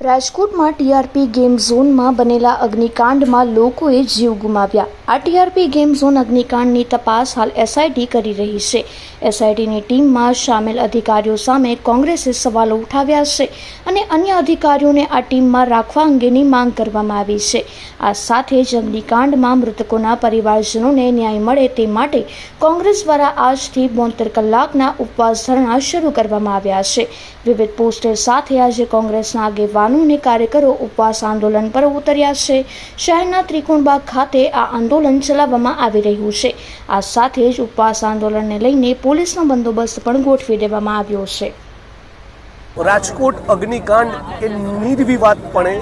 રાજકોટમાં TRP game ઝોનમાં બનેલા અગ્નિકાંડમાં લોકોએ જીવ ગુમાવ્યા. આ ટીઆરપી ગેમ ઝોન અગ્નિકાંડની તપાસ હાલ એસઆઈટી કરી રહી છે. એસઆઈટીની ટીમમાં સામેલ અધિકારીઓ સામે કોંગ્રેસે સવાલો ઉઠાવ્યા છે અને અન્ય અધિકારીઓને આ ટીમમાં રાખવા અંગેની માંગ કરવામાં આવી છે. આ સાથે જ અગ્નિકાંડમાં મૃતકોના પરિવારજનોને ન્યાય મળે તે માટે કોંગ્રેસ દ્વારા આજથી બોતેર કલાકના ઉપવાસ ધરણા શરૂ કરવામાં આવ્યા છે. વિવિધ પોસ્ટર સાથે આજે કોંગ્રેસના આગેવાનો અને કાર્યકરો ઉપવાસ આંદોલન પર ઉતર્યા છે. શહેરના ત્રિકોણબાગ ખાતે આ આંદોલન ચલાવવામાં આવી રહ્યું છે. આ સાથે જ ઉપવાસ આંદોલનને લઈને પોલીસનો બંદોબસ્ત પણ ગોઠવી દેવામાં આવ્યો છે. રાજકોટ અગ્નિકાંડ એ નિર્વિવાદપણે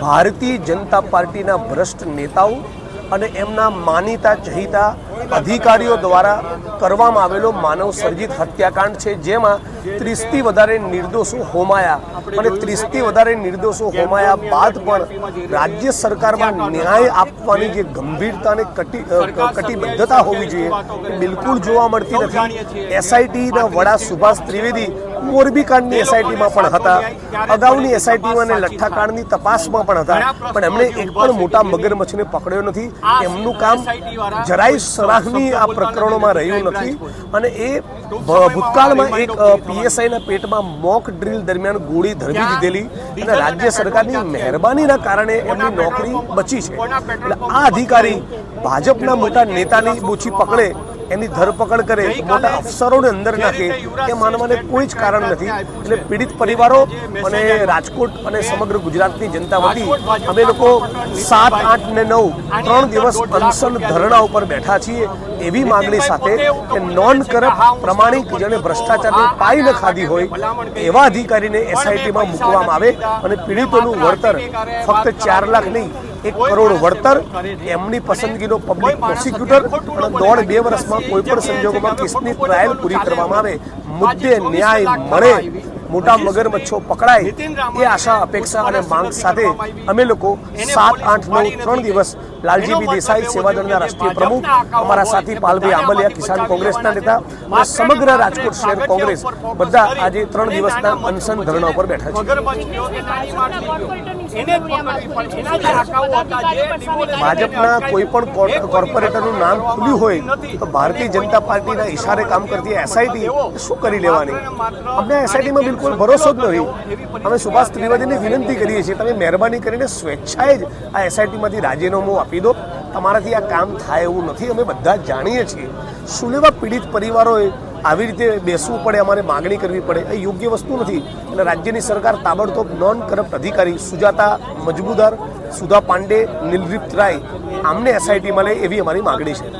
ભારતીય જનતા પાર્ટીના ભ્રષ્ટ નેતાઓ અને એમના માનીતા ચહિતા અધિકારીઓ દ્વારા કરવામાં આવેલો માનવ સર્જિત હત્યાકાંડ છે, જેમાં ત્રીસથી વધારે નિર્દોષો હોમાયા અને ત્રીસથી વધારે નિર્દોષો હોમાયા બાદ પણ રાજ્ય સરકારમાં ન્યાય આપવાની જે ગંભીરતા અને કટી કટિબદ્ધતા હોવી જોઈએ બિલકુલ જોવા મળતી નથી. એસઆઈટીના વડા સુભાષ ત્રિવેદી મોરબી કાંડની એસઆઈટીમાં પણ હતા. અગાઉની એસઆઈટીમાં અને લઠ્ઠાકાંડની તપાસમાં પણ હતા. પણ એમણે એક પણ મોટા મગરમચ્છને પકડ્યો નથી. એમનું કામ જરાય સરાહની આ પ્રકરણોમાં રહ્યું નથી. અને એ ભૂતકાળમાં એક પીએસઆઈના પેટમાં મોક ડ્રીલ દરમિયાન ગોળી ધરવી દીધેલી. અને રાજ્ય સરકારની મહેરબાનીના કારણે એમની નોકરી બચી છે. એટલે આ અધિકારી ભાજપના મોટા નેતાની બોછી પકડે એની ધરપકડ કરે મોટા અફસરોને અંદર નાખે એ માનવાને કોઈ જ કારણ નથી. એટલે પીડિત પરિવારો અને રાજકોટ અને સમગ્ર ગુજરાતની જનતા વતી અમે લોકો સાત આઠ ને નવ ત્રણ દિવસ અનશન ધરણા ઉપર બેઠા છીએ એવી માંગણી સાથે કે નોન કરપ્ટ પ્રમાણિક જેને ભ્રષ્ટાચારની પાઈ ન ખાધી હોય એવા અધિકારીને એસઆઈટીમાં મૂકવામાં આવે અને પીડિતોનું વળતર ફક્ત ચાર લાખ નહીં એક કરોડ વળતર એમની પસંદગીનો પબ્લિક પ્રોસિક્યુટર અને દોઢ બે વર્ષમાં કોઈ પણ સંજોગોમાં કેસની ટ્રાયલ પૂરી કરવામાં આવે, મુદ્દે ન્યાય મળે. મોટા મગરમચ્છો પકડાય એ આશા અપેક્ષા અને માંગ સાથે અમે લોકો સાત આઠ નવ ત્રણ દિવસ લાલજીભાઈ દેસાઈ સેવાદળના રાષ્ટ્રીય પ્રમુખ અમારા સાથી પાલભાઈ આંબલિયા કિસાન કોંગ્રેસના નેતા અને સમગ્ર રાજકોટ શહેર કોંગ્રેસ બધા આજે ત્રણ દિવસના અનશન ધરણા ઉપર બેઠા છે. ભાજપના કોઈ પણ કોર્પોરેટરનું નામ ખુલ્યું હોય તો ભારતીય જનતા પાર્ટીના ઈશારે કામ કરતી એસઆઈટી શું કરી લેવાની? અમને એસઆઈટીમાં બિલકુલ ભરોસો જ નથી. અમે સુભાષ ત્રિવેદીને વિનંતી કરીએ છીએ, તમે મહેરબાની કરીને સ્વેચ્છાએ જ આ એસઆઈટીમાંથી રાજીનામું આપી દો. તમારાથી આ કામ થાય એવું નથી. અમે બધા જાણીએ છીએ. શું લેવા પીડિત પરિવારોએ આવી રીતે બેસવું પડે? અમારે માગણી કરવી પડે. એ યોગ્ય વસ્તુ નથી. અને રાજ્યની સરકાર તાબડતોબ નોન કરપ્ટ અધિકારી સુજાતા મજબૂદાર સુધા પાંડે, નિલદીપ રાય, આમને એસઆઈટી લે એવી અમારી માગણી છે.